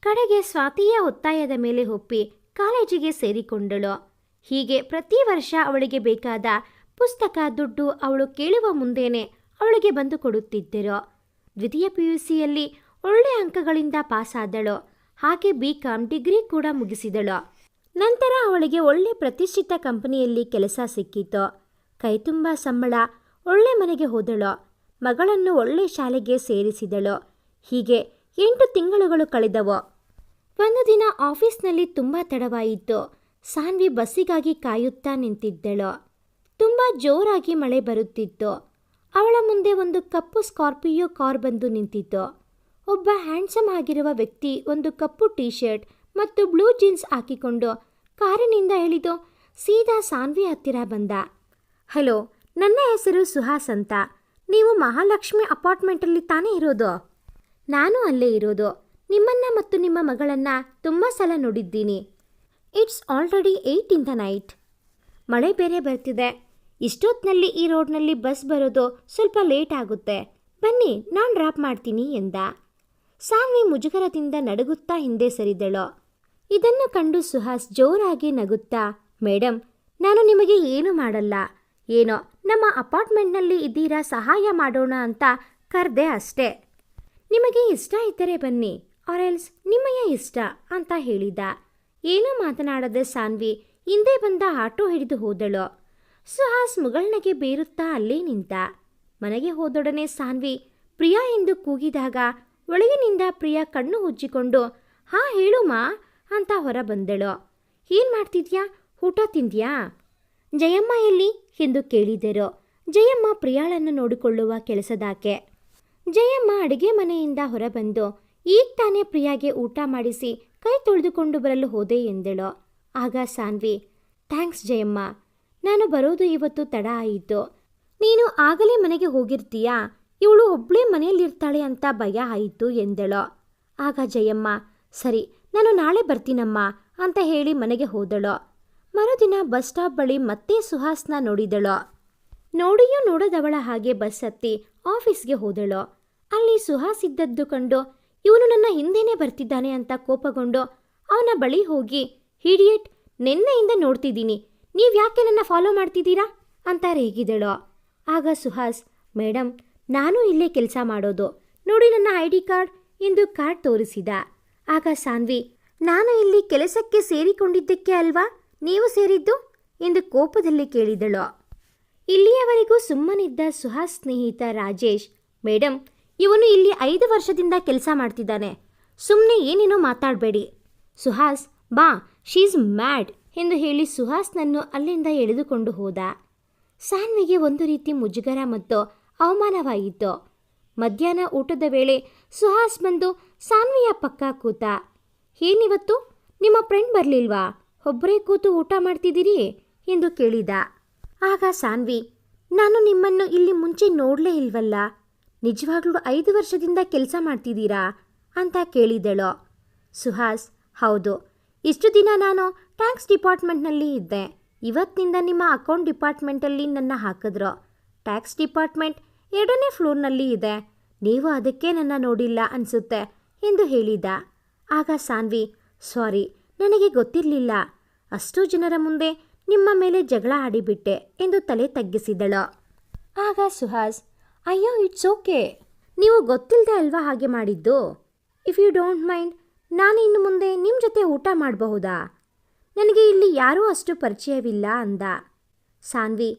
ಕಡೆಗೆ ಸ್ವಾತಿಯ ಒತ್ತಾಯದ ಮೇಲೆ ಒಪ್ಪಿ ಕಾಲೇಜಿಗೆ ಸೇರಿಕೊಂಡಳು. ಹೀಗೆ ಪ್ರತಿ ವರ್ಷ ಅವಳಿಗೆ ಬೇಕಾದ ಪುಸ್ತಕ, ದುಡ್ಡು ಅವಳು ಕೇಳುವ ಮುಂದೇನೆ ಅವಳಿಗೆ ಬಂದು ಕೊಡುತ್ತಿದ್ದರು. ದ್ವಿತೀಯ ಪಿ ಯು ಸಿಯಲ್ಲಿ ಒಳ್ಳೆ ಅಂಕಗಳಿಂದ ಪಾಸಾದಳು. ಹಾಗೆ ಬಿ ಕಾಮ್ ಡಿಗ್ರಿ ಕೂಡ ಮುಗಿಸಿದಳು. ನಂತರ ಅವಳಿಗೆ ಒಳ್ಳೆ ಪ್ರತಿಷ್ಠಿತ ಕಂಪನಿಯಲ್ಲಿ ಕೆಲಸ ಸಿಕ್ಕಿತು. ಕೈತುಂಬ ಸಂಬಳ, ಒಳ್ಳೆ ಮನೆಗೆ ಹೋದಳು. ಮಗಳನ್ನು ಒಳ್ಳೆ ಶಾಲೆಗೆ ಸೇರಿಸಿದಳು. ಹೀಗೆ ಎಂಟು ತಿಂಗಳುಗಳು ಕಳೆದವು. ಒಂದು ದಿನ ಆಫೀಸ್ನಲ್ಲಿ ತುಂಬ ತಡವಾಯಿತು. ಸಾನ್ವಿ ಬಸ್ಸಿಗಾಗಿ ಕಾಯುತ್ತಾ ನಿಂತಿದ್ದಳು. ತುಂಬ ಜೋರಾಗಿ ಮಳೆ ಬರುತ್ತಿತ್ತು. ಅವಳ ಮುಂದೆ ಒಂದು ಕಪ್ಪು ಸ್ಕಾರ್ಪಿಯೋ ಕಾರ್ ಬಂದು ನಿಂತಿತ್ತು. ಒಬ್ಬ ಹ್ಯಾಂಡ್ಸಮ್ ಆಗಿರುವ ವ್ಯಕ್ತಿ ಒಂದು ಕಪ್ಪು ಟೀ ಶರ್ಟ್ ಮತ್ತು ಬ್ಲೂ ಜೀನ್ಸ್ ಹಾಕಿಕೊಂಡು ಕಾರಿನಿಂದ ಇಳಿದು ಸೀದಾ ಸಾನ್ವಿ ಹತ್ತಿರ ಬಂದ. ಹಲೋ, ನನ್ನ ಹೆಸರು ಸುಹಾಸ್ ಅಂತ. ನೀವು ಮಹಾಲಕ್ಷ್ಮಿ ಅಪಾರ್ಟ್ಮೆಂಟಲ್ಲಿ ತಾನೇ ಇರೋದು? ನಾನು ಅಲ್ಲೇ ಇರೋದು. ನಿಮ್ಮನ್ನ ಮತ್ತು ನಿಮ್ಮ ಮಗಳನ್ನ ತುಂಬ ಸಲ ನೋಡಿದ್ದೀನಿ. It's already eight in the night. ಮಳೆ ಬೇರೆ ಬರ್ತಿದೆ. ಇಷ್ಟೊತ್ತಿನಲ್ಲಿ ಈ ರೋಡ್ನಲ್ಲಿ ಬಸ್ ಬರೋದು ಸ್ವಲ್ಪ ಲೇಟ್ ಆಗುತ್ತೆ. ಬನ್ನಿ, ನಾನು ಡ್ರಾಪ್ ಮಾಡ್ತೀನಿ, ಎಂದ. ಸಾನ್ವಿ ಮುಜುಗರದಿಂದ ನಡುಗುತ್ತಾ ಹಿಂದೆ ಸರಿದಳು. ಇದನ್ನು ಕಂಡು ಸುಹಾಸ್ ಜೋರಾಗಿ ನಗುತ್ತಾ ಮೇಡಮ್ ನಾನು ನಿಮಗೆ ಏನು ಮಾಡಲ್ಲ. ಏನೋ, ನಮ್ಮ ಅಪಾರ್ಟ್ಮೆಂಟ್ನಲ್ಲಿ ಇದ್ದೀರಾ, ಸಹಾಯ ಮಾಡೋಣ ಅಂತ ಕರೆದೆ ಅಷ್ಟೇ. ನಿಮಗೆ ಇಷ್ಟ ಇದ್ದರೆ ಬನ್ನಿ ಆರೆಲ್ಸ್ ನಿಮ್ಮಯ ಇಷ್ಟ ಅಂತ ಹೇಳಿದ. ಏನೂ ಮಾತನಾಡದೆ ಸಾನ್ವಿ ಹಿಂದೆ ಬಂದ ಆಟೋ ಹಿಡಿದು ಹೋದಳು. ಸುಹಾಸ್ ಮುಗಳ್ನಗೆ ಬೀರುತ್ತಾ ಅಲ್ಲೇ ನಿಂತ ಮನೆಗೆ ಹೋದೊಡನೆ ಸಾನ್ವಿ, ಪ್ರಿಯಾ ಎಂದು ಕೂಗಿದಾಗ ಒಳಗಿನಿಂದ ಪ್ರಿಯಾ ಕಣ್ಣು ಉಜ್ಜಿಕೊಂಡು ಹಾ, ಹೇಳು ಮಾ ಅಂತ ಹೊರ ಬಂದಳು ಏನು ಮಾಡ್ತಿದ್ಯಾ? ಊಟ ತಿಂದ್ಯಾ? ಜಯಮ್ಮ ಎಲ್ಲಿ ಎಂದು ಕೇಳಿದರು. ಜಯಮ್ಮ ಪ್ರಿಯಾಳನ್ನು ನೋಡಿಕೊಳ್ಳುವ ಕೆಲಸದಾಕೆ. ಜಯಮ್ಮ ಅಡುಗೆ ಮನೆಯಿಂದ ಹೊರಬಂದು, ಈಗ ತಾನೇ ಪ್ರಿಯಾಗೆ ಊಟ ಮಾಡಿಸಿ ಕೈ ತೊಳೆದುಕೊಂಡು ಬರಲು ಹೋದೆ ಎಂದಳು. ಆಗ ಸಾನ್ವಿ, ಥ್ಯಾಂಕ್ಸ್ ಜಯಮ್ಮ. ನಾನು ಬರೋದು ಇವತ್ತು ತಡ ಆಯಿತು. ನೀನು ಆಗಲೇ ಮನೆಗೆ ಹೋಗಿರ್ತೀಯಾ? ಇವಳು ಒಬ್ಳೇ ಮನೆಯಲ್ಲಿರ್ತಾಳೆ ಅಂತ ಭಯ ಆಯಿತು ಎಂದಳು. ಆಗ ಜಯಮ್ಮ, ಸರಿ, ನಾನು ನಾಳೆ ಬರ್ತೀನಮ್ಮ ಅಂತ ಹೇಳಿ ಮನೆಗೆ ಹೋದಳು. ಮರುದಿನ ಬಸ್ ಸ್ಟಾಪ್ ಬಳಿ ಮತ್ತೆ ಸುಹಾಸ್ನ ನೋಡಿದಳು. ನೋಡಿಯೂ ನೋಡದವಳ ಹಾಗೆ ಬಸ್ ಹತ್ತಿ ಆಫೀಸ್ಗೆ ಹೋದಳು. ಅಲ್ಲಿ ಸುಹಾಸ್ ಇದ್ದದ್ದು ಕಂಡು, ಇವನು ನನ್ನ ಹಿಂದೆನೇ ಬರ್ತಿದ್ದಾನೆ ಅಂತ ಕೋಪಗೊಂಡು, ಅವನ ಬಳಿ ಹೋಗಿ ಹಿಡಿಯೇಟ್ ನಿನ್ನೆಯಿಂದ ನೋಡ್ತಿದ್ದೀನಿ. ನೀವ್ಯಾಕೆ ನನ್ನ ಫಾಲೋ ಮಾಡ್ತಿದ್ದೀರಾ? ಅಂತ ರೇಗಿದಳು. ಆಗ ಸುಹಾಸ್ ಮೇಡಮ್ ನಾನು ಇಲ್ಲೇ ಕೆಲಸ ಮಾಡೋದು. ನೋಡಿ ನನ್ನ ಐ ಡಿ ಕಾರ್ಡ್ ಎಂದು ಕಾರ್ಡ್ ತೋರಿಸಿದ. ಆಗ ಸಾನ್ವಿ, ನಾನು ಇಲ್ಲಿ ಕೆಲಸಕ್ಕೆ ಸೇರಿಕೊಂಡಿದ್ದಕ್ಕೆ ಅಲ್ವಾ? ನೀವು ಸೇರಿದ್ದು? ಎಂದು ಕೋಪದಲ್ಲಿ ಕೇಳಿದಳು. ಇಲ್ಲಿಯವರೆಗೂ ಸುಮ್ಮನಿದ್ದ ಸುಹಾಸ್ ಸ್ನೇಹಿತ ರಾಜೇಶ್ ಮೇಡಮ್ ಇವನು ಇಲ್ಲಿ ಐದು ವರ್ಷದಿಂದ ಕೆಲಸ ಮಾಡ್ತಿದ್ದಾನೆ. ಸುಮ್ಮನೆ ಏನೇನೋ ಮಾತಾಡಬೇಡಿ. ಸುಹಾಸ್, ಬಾ, ಶೀಸ್ ಮ್ಯಾಡ್ ಎಂದು ಹೇಳಿ ಸುಹಾಸ್ನನ್ನು ಅಲ್ಲಿಂದ ಎಳೆದುಕೊಂಡು ಹೋದ. ಸಾನ್ವಿಗೆ ಒಂದು ರೀತಿ ಮುಜುಗರ ಮತ್ತು ಅವಮಾನವಾಯಿತು ಮಧ್ಯಾಹ್ನ ಊಟದ ವೇಳೆ ಸುಹಾಸ್ ಬಂದು ಸಾನ್ವಿಯ ಪಕ್ಕ ಕೂತ, ಏನಿವತ್ತು? ನಿಮ್ಮ ಫ್ರೆಂಡ್ ಬರಲಿಲ್ವಾ? ಒಬ್ಬರೇ ಕೂತು ಊಟ ಮಾಡ್ತಿದ್ದೀರಿ? ಎಂದು ಕೇಳಿದ. ಆಗ ಸಾನ್ವಿ, ನಾನು ನಿಮ್ಮನ್ನು ಇಲ್ಲಿ ಮುಂಚೆ ನೋಡಲೇ ಇಲ್ವಲ್ಲ? ನಿಜವಾಗ್ಲೂ ಐದು ವರ್ಷದಿಂದ ಕೆಲಸ ಮಾಡ್ತಿದ್ದೀರಾ? ಅಂತ ಕೇಳಿದಳು. ಸುಹಾಸ್, ಹೌದು. ಇಷ್ಟು ದಿನ ನಾನು ಟ್ಯಾಕ್ಸ್ ಡಿಪಾರ್ಟ್ಮೆಂಟ್ನಲ್ಲಿ ಇದ್ದೆ. ಇವತ್ತಿನಿಂದ ನಿಮ್ಮ ಅಕೌಂಟ್ ಡಿಪಾರ್ಟ್ಮೆಂಟಲ್ಲಿ ನನ್ನ ಹಾಕಿದ್ರು. ಟ್ಯಾಕ್ಸ್ ಡಿಪಾರ್ಟ್ಮೆಂಟ್ ಎರಡನೇ ಫ್ಲೋರ್ನಲ್ಲಿ ಇದೆ. ನೀವು ಅದಕ್ಕೆ ನನ್ನ ನೋಡಿಲ್ಲ ಅನಿಸುತ್ತೆ ಎಂದು ಹೇಳಿದ. ಆಗ ಸಾನ್ವಿ, ಸಾರಿ, ನನಗೆ ಗೊತ್ತಿರಲಿಲ್ಲ. ಅಷ್ಟು ಜನರ ಮುಂದೆ ನಿಮ್ಮ ಮೇಲೆ ಜಗಳ ಆಡಿಬಿಟ್ಟೆ ಎಂದು ತಲೆ ತಗ್ಗಿಸಿದಳು. ಆಗ ಸುಹಾಸ್, ಅಯ್ಯೋ ಇಟ್ಸ್ ಓಕೆ ನೀವು ಗೊತ್ತಿಲ್ಲದೆ ಅಲ್ವಾ ಹಾಗೆ ಮಾಡಿದ್ದು? ಇಫ್ ಯು ಡೋಂಟ್ ಮೈಂಡ್ ನಾನು ಇನ್ನು ಮುಂದೆ ನಿಮ್ಮ ಜೊತೆ ಊಟ ಮಾಡಬಹುದಾ? ನನಗೆ ಇಲ್ಲಿ ಯಾರೂ ಅಷ್ಟು ಪರಿಚಯವಿಲ್ಲ ಅಂದ. Saanvi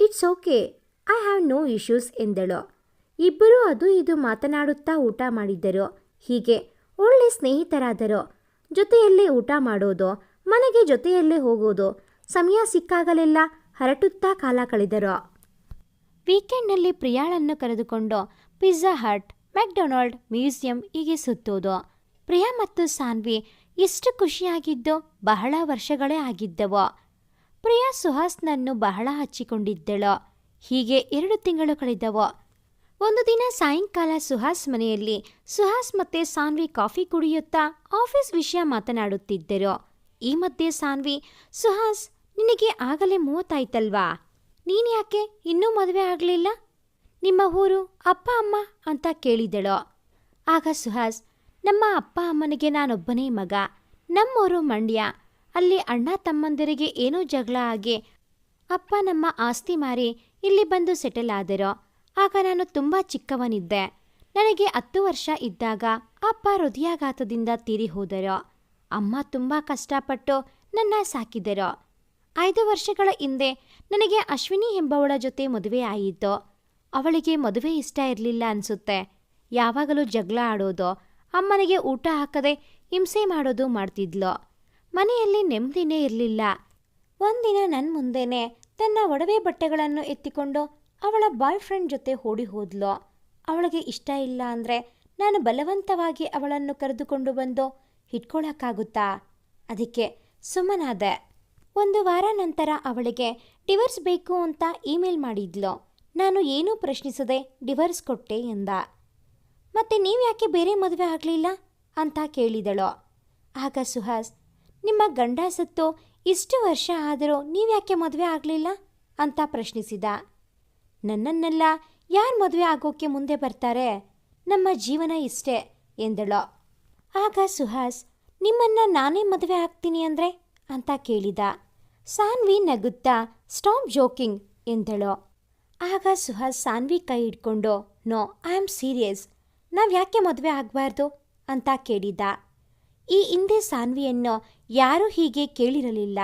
it's okay I have no issues ಎಂದಳು. ಇಬ್ಬರೂ ಅದು ಇದು ಮಾತನಾಡುತ್ತಾ ಊಟ ಮಾಡಿದ್ದರು. ಹೀಗೆ ಒಳ್ಳೆ ಸ್ನೇಹಿತರಾದರು. ಜೊತೆಯಲ್ಲೇ ಊಟ ಮಾಡೋದು, ಮನೆಗೆ ಜೊತೆಯಲ್ಲೇ ಹೋಗೋದು, ಸಮಯ ಸಿಕ್ಕಾಗಲೆಲ್ಲ ಹರಟುತ್ತಾ ಕಾಲ ಕಳೆದರು. ವೀಕೆಂಡ್ನಲ್ಲಿ ಪ್ರಿಯಾಳನ್ನು ಕರೆದುಕೊಂಡು ಪಿಜ್ಜಾ ಹಟ್ ಮೆಕ್ಡೊನಾಲ್ಡ್ ಮ್ಯೂಸಿಯಂ ಹೀಗೆ ಸುತ್ತೋದು. ಪ್ರಿಯಾ ಮತ್ತು ಸಾನ್ವಿ ಎಷ್ಟು ಖುಷಿಯಾಗಿದ್ದು ಬಹಳ ವರ್ಷಗಳೇ ಆಗಿದ್ದವು. ಪ್ರಿಯಾ ಸುಹಾಸ್ನನ್ನು ಬಹಳ ಹಚ್ಚಿಕೊಂಡಿದ್ದಳು. ಹೀಗೆ ಎರಡು ತಿಂಗಳು ಕಳೆದವು. ಒಂದು ದಿನ ಸಾಯಂಕಾಲ ಸುಹಾಸ್ ಮನೆಯಲ್ಲಿ, ಸುಹಾಸ್ ಮತ್ತೆ ಸಾನ್ವಿ ಕಾಫಿ ಕುಡಿಯುತ್ತಾ ಆಫೀಸ್ ವಿಷಯ ಮಾತನಾಡುತ್ತಿದ್ದರು. ಈ ಮಧ್ಯೆ ಸಾನ್ವಿ, ಸುಹಾಸ್, ನಿನಗೆ ಆಗಲೇ ಮೂವತ್ತಾಯ್ತಲ್ವಾ? ನೀನು ಯಾಕೆ ಇನ್ನೂ ಮದುವೆ ಆಗಲಿಲ್ಲ? ನಿಮ್ಮ ಊರು ಅಪ್ಪ, ಅಮ್ಮ ಅಂತ ಕೇಳಿದಳು. ಆಗ ಸುಹಾಸ್, ನಮ್ಮ ಅಪ್ಪ, ಅಮ್ಮನಿಗೆ ನಾನೊಬ್ಬನೇ ಮಗ. ನಮ್ಮೂರು ಮಂಡ್ಯ. ಅಲ್ಲಿ ಅಣ್ಣ ತಮ್ಮಂದಿರಿಗೆ ಏನೋ ಜಗಳ ಆಗಿ ಅಪ್ಪ ನಮ್ಮ ಆಸ್ತಿ ಮಾರಿ ಇಲ್ಲಿ ಬಂದು ಸೆಟಲ್ ಆದರು, ಆಗ ನಾನು ತುಂಬ ಚಿಕ್ಕವನಿದ್ದೆ. ನನಗೆ ಹತ್ತು ವರ್ಷ ಇದ್ದಾಗ ಅಪ್ಪ ಹೃದಯಾಘಾತದಿಂದ ತೀರಿ ಹೋದರು, ಅಮ್ಮ ತುಂಬ ಕಷ್ಟಪಟ್ಟು ನನ್ನ ಸಾಕಿದರು. ಐದು ವರ್ಷಗಳ ಹಿಂದೆ ನನಗೆ ಅಶ್ವಿನಿ ಎಂಬವಳ ಜೊತೆ ಮದುವೆ ಆಯಿತು. ಅವಳಿಗೆ ಮದುವೆ ಇಷ್ಟ ಇರಲಿಲ್ಲ ಅನಿಸುತ್ತೆ. ಯಾವಾಗಲೂ ಜಗಳ ಆಡೋದು, ಅಮ್ಮನಿಗೆ ಊಟ ಹಾಕದೆ ಹಿಂಸೆ ಮಾಡೋದು ಮಾಡ್ತಿದ್ಲು. ಮನೆಯಲ್ಲಿ ನೆಮ್ಮದಿನೇ ಇರಲಿಲ್ಲ. ಒಂದಿನ ನನ್ನ ಮುಂದೆನೆ ತನ್ನ ಒಡವೆ ಬಟ್ಟೆಗಳನ್ನು ಎತ್ತಿಕೊಂಡು ಅವಳ ಬಾಯ್ ಫ್ರೆಂಡ್ ಜೊತೆ ಓಡಿ ಹೋದ್ಲು. ಅವಳಿಗೆ ಇಷ್ಟ ಇಲ್ಲ ಅಂದರೆ ನಾನು ಬಲವಂತವಾಗಿ ಅವಳನ್ನು ಕರೆದುಕೊಂಡು ಬಂದು ಇಟ್ಕೊಳ್ಳೋಕ್ಕಾಗುತ್ತಾ ಅದಕ್ಕೆ ಸುಮ್ಮನಾದೆ. ಒಂದು ವಾರ ನಂತರ ಅವಳಿಗೆ ಡಿವರ್ಸ್ ಬೇಕು ಅಂತ ಇಮೇಲ್ ಮಾಡಿದ್ಲು. ನಾನು ಏನೂ ಪ್ರಶ್ನಿಸದೆ ಡಿವರ್ಸ್ ಕೊಟ್ಟೆ ಎಂದ. ಮತ್ತೆ ನೀವು ಯಾಕೆ ಬೇರೆ ಮದುವೆ ಆಗಲಿಲ್ಲ? ಅಂತ ಕೇಳಿದಳು. ಆಗ ಸುಹಾಸ್, ನಿಮ್ಮ ಗಂಡ ಸತ್ತು ಇಷ್ಟು ವರ್ಷ ಆದರೂ ನೀವ್ಯಾಕೆ ಮದುವೆ ಆಗಲಿಲ್ಲ? ಅಂತ ಪ್ರಶ್ನಿಸಿದ. ನನ್ನನ್ನೆಲ್ಲ ಯಾರು ಮದುವೆ ಆಗೋಕೆ ಮುಂದೆ ಬರ್ತಾರೆ? ನಮ್ಮ ಜೀವನ ಇಷ್ಟೇ, ಎಂದಳು. ಆಗ ಸುಹಾಸ್, ನಿಮ್ಮನ್ನ ನಾನೇ ಮದುವೆ ಆಗ್ತೀನಿ ಅಂದ್ರೆ? ಅಂತ ಕೇಳಿದ. ಸಾನ್ವಿ ನಗುತ್ತಾ, ಸ್ಟಾಪ್ ಜೋಕಿಂಗ್, ಎಂದಳು. ಆಗ ಸುಹಾಸ್ ಸಾನ್ವಿ ಕೈ ಹಿಡ್ಕೊಂಡು, ನೋ, ಐ ಆಮ್ ಸೀರಿಯಸ್, ನಾವು ಯಾಕೆ ಮದುವೆ ಆಗಬಾರ್ದು? ಅಂತ ಕೇಳಿದ. ಈ ಹಿಂದೆ ಸಾನ್ವಿಯನ್ನು ಯಾರೂ ಹೀಗೆ ಕೇಳಿರಲಿಲ್ಲ.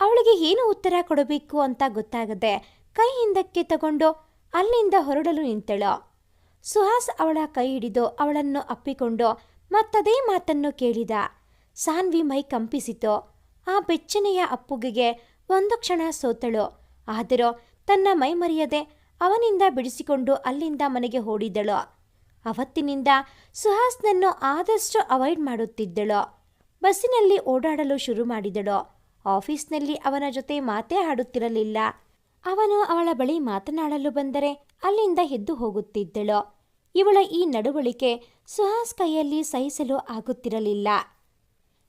ಅವಳಿಗೆ ಏನು ಉತ್ತರ ಕೊಡಬೇಕು ಅಂತ ಗೊತ್ತಾಗದೆ ಕೈ ಹಿಂದಕ್ಕೆ ತಗೊಂಡು ಅಲ್ಲಿಂದ ಹೊರಡಲು ನಿಂತಳು. ಸುಹಾಸ್ ಅವಳ ಕೈ ಹಿಡಿದು ಅವಳನ್ನು ಅಪ್ಪಿಕೊಂಡು ಮತ್ತದೇ ಮಾತನ್ನು ಕೇಳಿದ. ಸಾನ್ವಿ ಮೈ ಕಂಪಿಸಿತು. ಆ ಬೆಚ್ಚನೆಯ ಅಪ್ಪುಗೆಗೆ ಒಂದು ಕ್ಷಣ ಸೋತಳು. ಆದರೂ ತನ್ನ ಮೈ ಮರೆಯದೆ ಅವನಿಂದ ಬಿಡಿಸಿಕೊಂಡು ಅಲ್ಲಿಂದ ಮನೆಗೆ ಓಡಿದಳು. ಅವತ್ತಿನಿಂದ ಸುಹಾಸ್ನನ್ನು ಆದಷ್ಟು ಅವಾಯ್ಡ್ ಮಾಡುತ್ತಿದ್ದಳು. ಬಸ್ಸಿನಲ್ಲಿ ಓಡಾಡಲು ಶುರು ಮಾಡಿದಳು. ಆಫೀಸ್ನಲ್ಲಿ ಅವನ ಜೊತೆ ಮಾತೇ ಆಡುತ್ತಿರಲಿಲ್ಲ. ಅವನು ಅವಳ ಬಳಿ ಮಾತನಾಡಲು ಬಂದರೆ ಅಲ್ಲಿಂದ ಎದ್ದು ಹೋಗುತ್ತಿದ್ದಳು. ಇವಳ ಈ ನಡವಳಿಕೆ ಸುಹಾಸ್ ಕೈಯಲ್ಲಿ ಸಹಿಸಲು ಆಗುತ್ತಿರಲಿಲ್ಲ.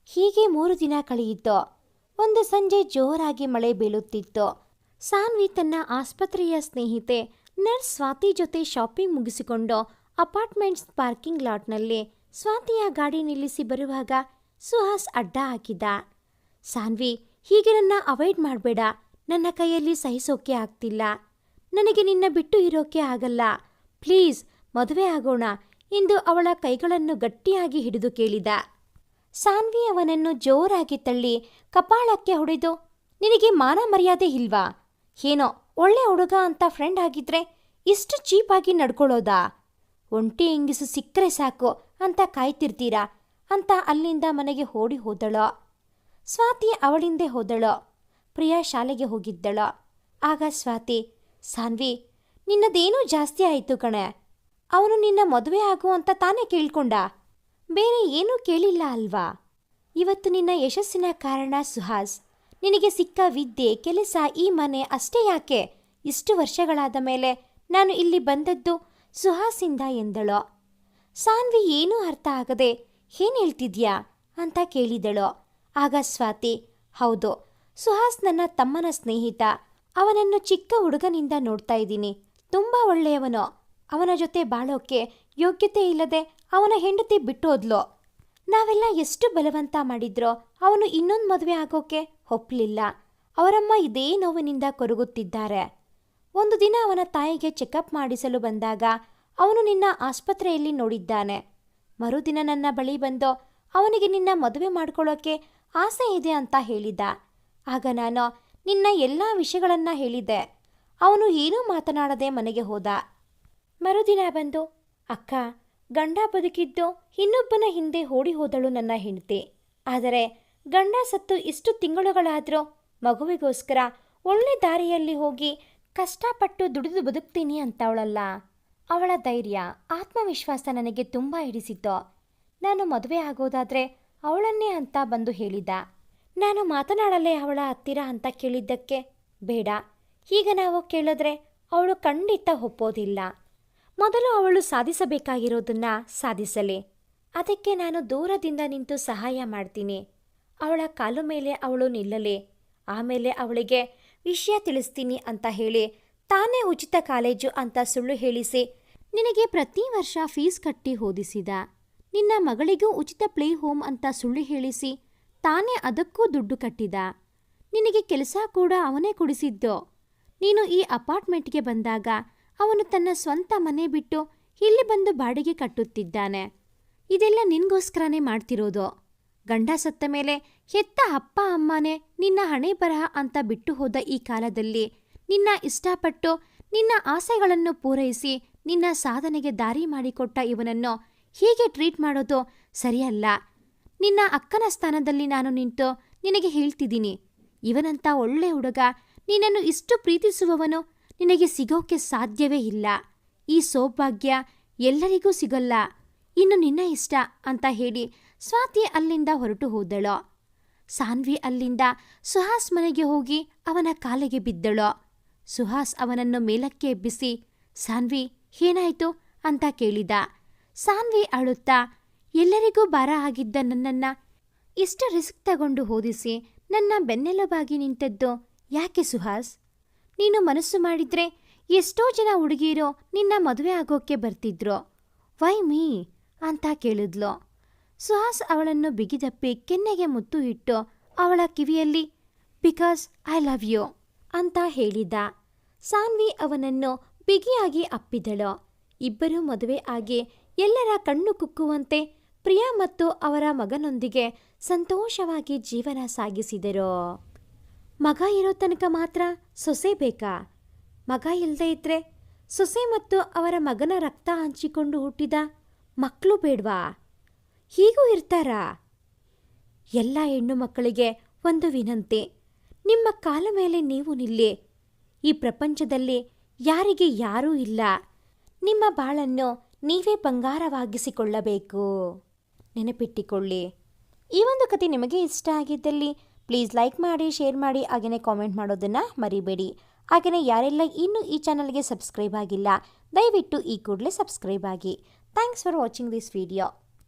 ಹೀಗೆ ಮೂರು ದಿನ ಕಳೆಯಿತು. ಒಂದು ಸಂಜೆ ಜೋರಾಗಿ ಮಳೆ ಬೀಳುತ್ತಿತ್ತು. ಸಾನ್ವಿ ತನ್ನ ಆಸ್ಪತ್ರೆಯ ಸ್ನೇಹಿತೆ ನರ್ಸ್ ಸ್ವಾತಿ ಜೊತೆ ಶಾಪಿಂಗ್ ಮುಗಿಸಿಕೊಂಡು ಅಪಾರ್ಟ್ಮೆಂಟ್ಸ್ ಪಾರ್ಕಿಂಗ್ ಲಾಟ್ನಲ್ಲಿ ಸ್ವಾತಿಯ ಗಾಡಿ ನಿಲ್ಲಿಸಿ ಬರುವಾಗ ಸುಹಾಸ್ ಅಡ್ಡ ಹಾಕಿದ್ದ. ಸಾನ್ವಿ, ಹೀಗೆ ನನ್ನ ಅವಾಯ್ಡ್ ಮಾಡಬೇಡ. ನನ್ನ ಕೈಯಲ್ಲಿ ಸಹಿಸೋಕೆ ಆಗ್ತಿಲ್ಲ. ನನಗೆ ನಿನ್ನ ಬಿಟ್ಟು ಇರೋಕೆ ಆಗಲ್ಲ. ಪ್ಲೀಸ್, ಮದುವೆ ಆಗೋಣ. ಎಂದು ಅವಳ ಕೈಗಳನ್ನು ಗಟ್ಟಿಯಾಗಿ ಹಿಡಿದು ಕೇಳಿದ. ಸಾನ್ವಿ ಅವನನ್ನು ಜೋರಾಗಿ ತಳ್ಳಿ ಕಪಾಳಕ್ಕೆ ಹೊಡೆದು, ನಿನಗೆ ಮಾನ ಮರ್ಯಾದೆ ಇಲ್ವಾ? ಏನೋ, ಒಳ್ಳೆ ಹುಡುಗ ಅಂತ ಫ್ರೆಂಡ್ ಆಗಿದ್ರೆ ಇಷ್ಟು ಚೀಪಾಗಿ ನಡ್ಕೊಳ್ಳೋದಾ? ಒಂಟಿ ಇಂಗಿಸು ಸಿಕ್ಕರೆ ಸಾಕು ಅಂತ ಕಾಯ್ತಿರ್ತೀರಾ? ಅಂತ ಅಲ್ಲಿಂದ ಮನೆಗೆ ಓಡಿ ಹೋದಳೋ. ಸ್ವಾತಿ ಅವಳಿಂದೆ ಹೋದಳೋ. ಪ್ರಿಯಾ ಶಾಲೆಗೆ ಹೋಗಿದ್ದಳು. ಆಗ ಸ್ವಾತಿ, ಸಾನ್ವಿ, ನಿನ್ನದೇನೂ ಜಾಸ್ತಿ ಆಯಿತು ಕಣೆ. ಅವನು ನಿನ್ನ ಮದುವೆ ಆಗು ಅಂತ ತಾನೇ ಕೇಳ್ಕೊಂಡ. ಬೇರೆ ಏನೂ ಕೇಳಿಲ್ಲ ಅಲ್ವಾ? ಇವತ್ತು ನಿನ್ನ ಯಶಸ್ಸಿನ ಕಾರಣ ಸುಹಾಸ್. ನಿನಗೆ ಸಿಕ್ಕ ವಿದ್ಯೆ, ಕೆಲಸ ಈ ಮನೆ ಅಷ್ಟೇ ಯಾಕೆ? ಇಷ್ಟು ವರ್ಷಗಳಾದ ಮೇಲೆ ನಾನು ಇಲ್ಲಿ ಬಂದದ್ದು ಸುಹಾಸಿಂದ ಎಂದಳು. ಸಾನ್ವಿ ಏನೂ ಅರ್ಥ ಆಗದೆ ಏನ್ ಹೇಳ್ತಿದ್ಯಾ ಅಂತ ಕೇಳಿದಳು. ಆಗ ಸ್ವಾತಿ, ಹೌದು, ಸುಹಾಸ್ ನನ್ನ ತಮ್ಮನ ಸ್ನೇಹಿತ. ಅವನನ್ನು ಚಿಕ್ಕ ಹುಡುಗನಿಂದ ನೋಡ್ತಾ ಇದ್ದೀನಿ. ತುಂಬ ಒಳ್ಳೆಯವನು. ಅವನ ಜೊತೆ ಬಾಳೋಕೆ ಯೋಗ್ಯತೆ ಇಲ್ಲದೆ ಅವನ ಹೆಂಡತಿ ಬಿಟ್ಟೋದ್ಲು. ನಾವೆಲ್ಲ ಎಷ್ಟು ಬಲವಂತ ಮಾಡಿದ್ರೋ ಅವನು ಇನ್ನೊಂದು ಮದುವೆ ಆಗೋಕೆ ಒಪ್ಪಲಿಲ್ಲ ಅವರಮ್ಮ ಇದೇ ನೋವಿನಿಂದ ಕೊರಗುತ್ತಿದ್ದಾರೆ. ಒಂದು ದಿನ ಅವನ ತಾಯಿಗೆ ಚೆಕಪ್ ಮಾಡಿಸಲು ಬಂದಾಗ ಅವನು ನಿನ್ನ ಆಸ್ಪತ್ರೆಯಲ್ಲಿ ನೋಡಿದ್ದಾನೆ. ಮರುದಿನ ನನ್ನ ಬಳಿ ಬಂದು, ಅವನಿಗೆ ನಿನ್ನ ಮದುವೆ ಮಾಡ್ಕೊಳ್ಳೋಕೆ ಆಸೆ ಇದೆ ಅಂತ ಹೇಳಿದ. ಆಗ ನಾನು ನಿನ್ನ ಎಲ್ಲ ವಿಷಯಗಳನ್ನು ಹೇಳಿದ್ದೆ. ಅವನು ಏನೂ ಮಾತನಾಡದೆ ಮನೆಗೆ ಹೋದ. ಮರುದಿನ ಬಂದು, ಅಕ್ಕ, ಗಂಡ ಬದುಕಿದ್ದು ಇನ್ನೊಬ್ಬನ ಹಿಂದೆ ಓಡಿ ಹೋದಳು ನನ್ನ ಹೆಂಡತಿ. ಆದರೆ ಗಂಡ ಸತ್ತು ಇಷ್ಟು ತಿಂಗಳುಗಳಾದರೂ ಮಗುವಿಗೋಸ್ಕರ ಒಳ್ಳೆ ದಾರಿಯಲ್ಲಿ ಹೋಗಿ ಕಷ್ಟಪಟ್ಟು ದುಡಿದು ಬದುಕ್ತೀನಿ ಅಂತವಳಲ್ಲ. ಅವಳ ಧೈರ್ಯ, ಆತ್ಮವಿಶ್ವಾಸ ನನಗೆ ತುಂಬ ಹಿಡಿಸಿತ್ತು. ನಾನು ಮದುವೆ ಆಗೋದಾದ್ರೆ ಅವಳನ್ನೇ ಅಂತ ಬಂದು ಹೇಳಿದ ನಾನು ಮಾತನಾಡಲೇ ಅವಳ ಹತ್ತಿರ ಅಂತ ಕೇಳಿದ್ದಕ್ಕೆ ಬೇಡ. ಈಗ ನಾವು ಕೇಳಿದ್ರೆ ಅವಳು ಖಂಡಿತ ಒಪ್ಪೋದಿಲ್ಲ. ಮೊದಲು ಅವಳು ಸಾಧಿಸಬೇಕಾಗಿರೋದನ್ನ ಸಾಧಿಸಲಿ. ಅದಕ್ಕೆ ನಾನು ದೂರದಿಂದ ನಿಂತು ಸಹಾಯ ಮಾಡ್ತೀನಿ. ಅವಳ ಕಾಲು ಮೇಲೆ ಅವಳು ನಿಲ್ಲಲಿ. ಆಮೇಲೆ ಅವಳಿಗೆ ವಿಷಯ ತಿಳಿಸ್ತೀನಿ ಅಂತ ಹೇಳಿ ತಾನೇ ಉಚಿತ ಕಾಲೇಜು ಅಂತ ಸುಳ್ಳು ಹೇಳಿಸಿ. ನಿನಗೆ ಪ್ರತಿ ವರ್ಷ ಫೀಸ್ ಕಟ್ಟಿ ಓದಿಸಿದ. ನಿನ್ನ ಮಗಳಿಗೂ ಉಚಿತ ಪ್ಲೇ ಹೋಮ್ ಅಂತ ಸುಳ್ಳು ಹೇಳಿಸಿ, ತಾನೇ ಅದಕ್ಕೂ ದುಡ್ಡು ಕಟ್ಟಿದ. ನಿನಗೆ ಕೆಲಸ ಕೂಡ ಅವನೇ ಕೊಡಿಸಿದ್ದು. ನೀನು ಈ ಅಪಾರ್ಟ್ಮೆಂಟ್ಗೆ ಬಂದಾಗ ಅವನು ತನ್ನ ಸ್ವಂತ ಮನೆ ಬಿಟ್ಟು ಇಲ್ಲಿ ಬಂದು ಬಾಡಿಗೆ ಕಟ್ಟುತ್ತಿದ್ದಾನೆ. ಇದೆಲ್ಲ ನಿನ್ಗೋಸ್ಕರನೇ ಮಾಡ್ತಿರೋದು. ಗಂಡ ಸತ್ತ ಮೇಲೆ ಹೆತ್ತ ಅಪ್ಪ ಅಮ್ಮನೇ ನಿನ್ನ ಹಣೆ ಬರಹ ಅಂತ ಬಿಟ್ಟು ಹೋದ ಈ ಕಾಲದಲ್ಲಿ ನಿನ್ನ ಇಷ್ಟಪಟ್ಟು ನಿನ್ನ ಆಸೆಗಳನ್ನು ಪೂರೈಸಿ ನಿನ್ನ ಸಾಧನೆಗೆ ದಾರಿ ಮಾಡಿಕೊಟ್ಟ ಇವನನ್ನು ಹೀಗೆ ಟ್ರೀಟ್ ಮಾಡೋದು ಸರಿಯಲ್ಲ. ನಿನ್ನ ಅಕ್ಕನ ಸ್ಥಾನದಲ್ಲಿ ನಾನು ನಿಂತು ನಿನಗೆ ಹೇಳ್ತಿದ್ದೀನಿ. ಇವನಂತ ಒಳ್ಳೆ ಹುಡುಗ ನಿನ್ನನ್ನು ಇಷ್ಟು ಪ್ರೀತಿಸುವವನು ನಿನಗೆ ಸಿಗೋಕೆ ಸಾಧ್ಯವೇ ಇಲ್ಲ. ಈ ಸೌಭಾಗ್ಯ ಎಲ್ಲರಿಗೂ ಸಿಗಲ್ಲ. ಇನ್ನು ನಿನ್ನ ಇಷ್ಟ ಅಂತ ಹೇಳಿ ಸ್ವಾತಿ ಅಲ್ಲಿಂದ ಹೊರಟು ಹೋದಳು. ಸಾನ್ವಿ ಅಲ್ಲಿಂದ ಸುಹಾಸ್ ಮನೆಗೆ ಹೋಗಿ ಅವನ ಕಾಲಿಗೆ ಬಿದ್ದಳು. ಸುಹಾಸ್ ಅವನನ್ನು ಮೇಲಕ್ಕೆ ಎಬ್ಬಿಸಿ, ಸಾನ್ವಿ, ಏನಾಯ್ತು? ಅಂತ ಕೇಳಿದ. ಸಾನ್ವಿ ಅಳುತ್ತಾ, ಎಲ್ಲರಿಗೂ ಭಾರ ಆಗಿದ್ದ ನನ್ನನ್ನ ಇಷ್ಟು ರಿಸ್ಕ್ ತಗೊಂಡು ಓದಿಸಿ ನನ್ನ ಬೆನ್ನೆಲುಬಾಗಿ ನಿಂತದ್ದು ಯಾಕೆ ಸುಹಾಸ್? ನೀನು ಮನಸ್ಸು ಮಾಡಿದ್ರೆ ಎಷ್ಟೋ ಜನ ಹುಡುಗಿರೋ ನಿನ್ನ ಮದುವೆ ಆಗೋಕ್ಕೆ ಬರ್ತಿದ್ರು. Why me? ಅಂತ ಕೇಳಿದ್ಲು. ಸುಹಾಸ್ ಅವಳನ್ನು ಬಿಗಿದಪ್ಪಿ ಕೆನ್ನೆಗೆ ಮುತ್ತು ಇಟ್ಟು ಅವಳ ಕಿವಿಯಲ್ಲಿ, ಬಿಕಾಸ್ ಐ ಲವ್ ಯು. ಅಂತ ಹೇಳಿದ. ಸಾನ್ವಿ ಅವನನ್ನು ಬಿಗಿಯಾಗಿ ಅಪ್ಪಿದಳು. ಇಬ್ಬರೂ ಮದುವೆ ಆಗಿ ಎಲ್ಲರ ಕಣ್ಣು ಕುಕ್ಕುವಂತೆ ಪ್ರಿಯಾ ಮತ್ತು ಅವರ ಮಗನೊಂದಿಗೆ ಸಂತೋಷವಾಗಿ ಜೀವನ ಸಾಗಿಸಿದರು. ಮಗ ಇರೋ ತನಕ ಮಾತ್ರ ಸೊಸೆ ಬೇಕಾ? ಮಗ ಇಲ್ಲದೇ ಇದ್ರೆ ಸೊಸೆ ಮತ್ತು ಅವರ ಮಗನ ರಕ್ತ ಹಂಚಿಕೊಂಡು ಹುಟ್ಟಿದ ಮಕ್ಕಳು ಬೇಡ್ವಾ? ಹೀಗೂ ಇರ್ತಾರಾ? ಎಲ್ಲ ಹೆಣ್ಣು ಮಕ್ಕಳಿಗೆ ಒಂದು ವಿನಂತಿ. ನಿಮ್ಮ ಕಾಲ ಮೇಲೆ ನೀವು ನಿಲ್ಲಿ. ಈ ಪ್ರಪಂಚದಲ್ಲಿ ಯಾರಿಗೆ ಯಾರೂ ಇಲ್ಲ. ನಿಮ್ಮ ಬಾಳನ್ನು ನೀವೇ ಬಂಗಾರವಾಗಿಸಿಕೊಳ್ಳಬೇಕು. ನೆನಪಿಟ್ಟುಕೊಳ್ಳಿ. ಈ ಒಂದು ಕತೆ ನಿಮಗೆ ಇಷ್ಟ ಆಗಿದ್ದಲ್ಲಿ ಪ್ಲೀಸ್ ಲೈಕ್ ಮಾಡಿ, ಶೇರ್ ಮಾಡಿ, ಹಾಗೆಯೇ ಕಾಮೆಂಟ್ ಮಾಡೋದನ್ನು ಮರಿಬೇಡಿ. ಹಾಗೆಯೇ ಯಾರೆಲ್ಲ ಇನ್ನೂ ಈ ಚಾನಲ್ಗೆ ಸಬ್ಸ್ಕ್ರೈಬ್ ಆಗಿಲ್ಲ, ದಯವಿಟ್ಟು ಈ ಕೂಡಲೇ ಸಬ್ಸ್ಕ್ರೈಬ್ ಆಗಿ. Thanks for watching this video.